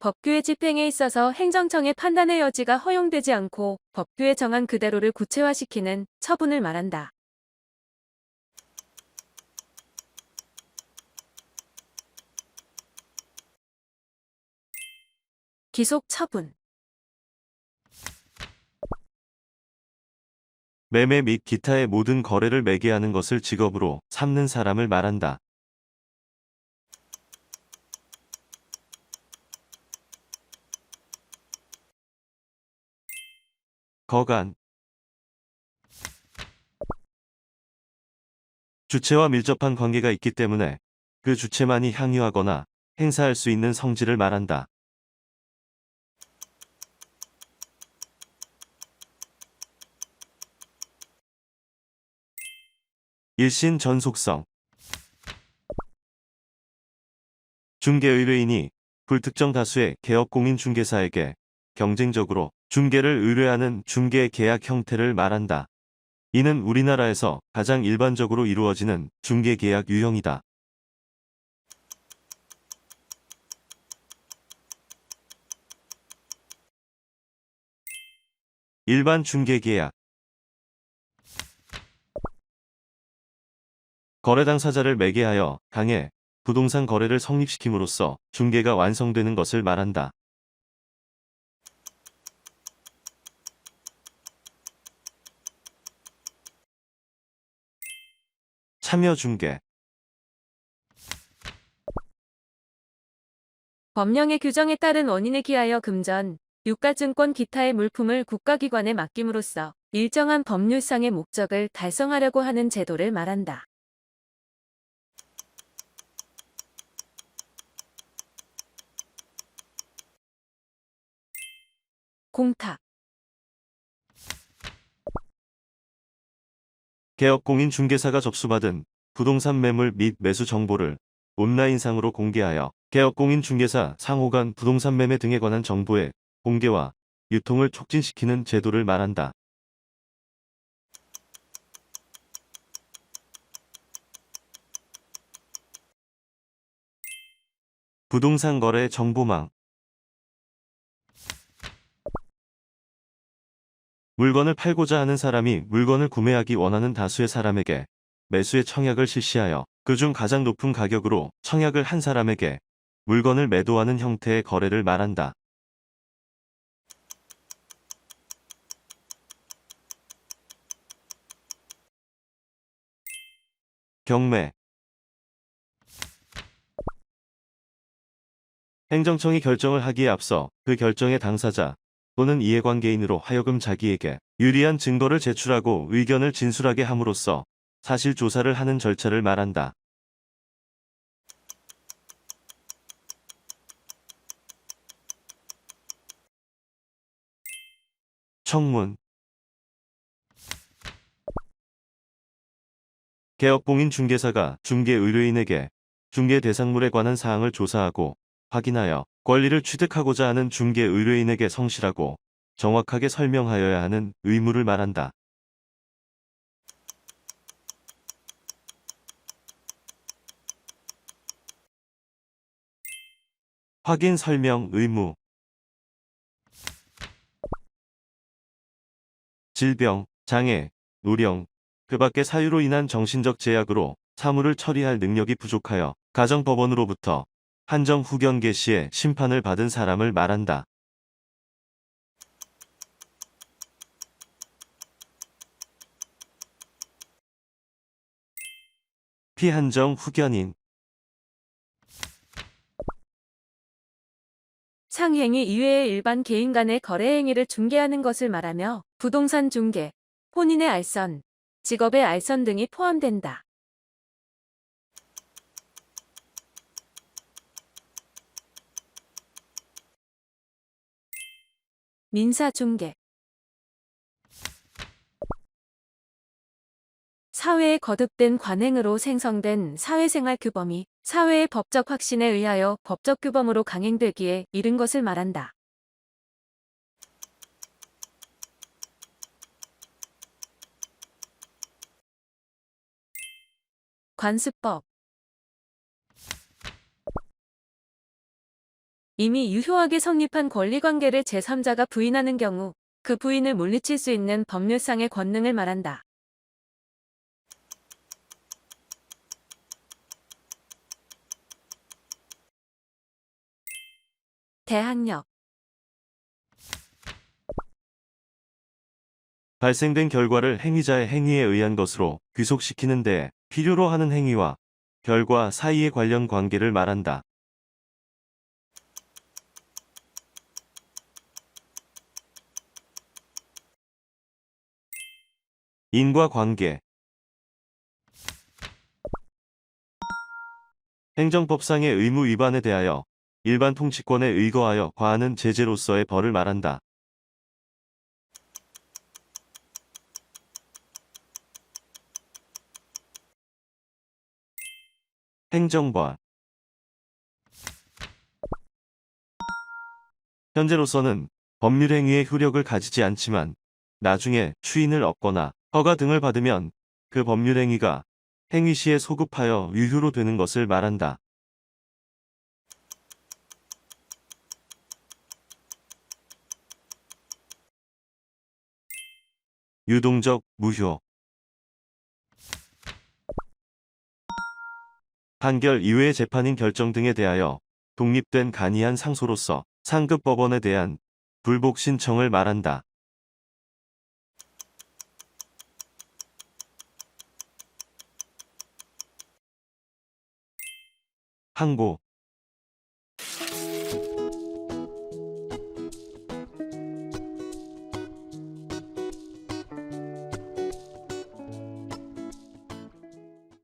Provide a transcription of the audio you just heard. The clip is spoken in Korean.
법규의 집행에 있어서 행정청의 판단의 여지가 허용되지 않고 법규에 정한 그대로를 구체화시키는 처분을 말한다. 기속 처분 매매 및 기타의 모든 거래를 매개하는 것을 직업으로 삼는 사람을 말한다. 거간 주체와 밀접한 관계가 있기 때문에 그 주체만이 향유하거나 행사할 수 있는 성질을 말한다. 일신 전속성 중개의뢰인이 불특정 다수의 개업공인 중개사에게 경쟁적으로 중개를 의뢰하는 중개 계약 형태를 말한다. 이는 우리나라에서 가장 일반적으로 이루어지는 중개 계약 유형이다. 일반 중개 계약 거래 당사자를 매개하여 강해 부동산 거래를 성립시킴으로써 중개가 완성되는 것을 말한다. 참여 중개 법령의 규정에 따른 원인에 기하여 금전, 유가증권 기타의 물품을 국가기관에 맡김으로써 일정한 법률상의 목적을 달성하려고 하는 제도를 말한다. 공탁 개업공인 중개사가 접수받은 부동산 매물 및 매수 정보를 온라인상으로 공개하여 개업공인 중개사 상호 간 부동산 매매 등에 관한 정보의 공개와 유통을 촉진시키는 제도를 말한다. 부동산 거래 정보망 물건을 팔고자 하는 사람이 물건을 구매하기 원하는 다수의 사람에게 매수의 청약을 실시하여 그중 가장 높은 가격으로 청약을 한 사람에게 물건을 매도하는 형태의 거래를 말한다. 경매 행정청이 결정을 하기에 앞서 그 결정의 당사자 또는 이해관계인으로 하여금 자기에게 유리한 증거를 제출하고 의견을 진술하게 함으로써 사실 조사를 하는 절차를 말한다. 청문 개업공인 중개사가 중개 의뢰인에게 중개 대상물에 관한 사항을 조사하고 확인하여 권리를 취득하고자 하는 중개 의뢰인에게 성실하고 정확하게 설명하여야 하는 의무를 말한다. 확인 설명 의무 질병, 장애, 노령, 그 밖의 사유로 인한 정신적 제약으로 사무를 처리할 능력이 부족하여 가정법원으로부터 한정 후견 개시에 심판을 받은 사람을 말한다. 피한정 후견인 상행위 이외의 일반 개인 간의 거래 행위를 중개하는 것을 말하며 부동산 중개, 혼인의 알선, 직업의 알선 등이 포함된다. 민사 중개 사회에 거듭된 관행으로 생성된 사회생활 규범이 사회의 법적 확신에 의하여 법적 규범으로 강행되기에 이른 것을 말한다. 관습법 이미 유효하게 성립한 권리관계를 제3자가 부인하는 경우 그 부인을 물리칠 수 있는 법률상의 권능을 말한다. 대항력 발생된 결과를 행위자의 행위에 의한 것으로 귀속시키는 데 필요로 하는 행위와 결과 사이의 관련 관계를 말한다. 인과관계 행정법상의 의무 위반에 대하여 일반 통치권에 의거하여 과하는 제재로서의 벌을 말한다. 행정벌 현재로서는 법률 행위의 효력을 가지지 않지만 나중에 추인을 얻거나 허가 등을 받으면 그 법률 행위가 행위 시에 소급하여 유효로 되는 것을 말한다. 유동적 무효 판결 이외의 재판인 결정 등에 대하여 독립된 간이한 상소로서 상급 법원에 대한 불복 신청을 말한다. 항고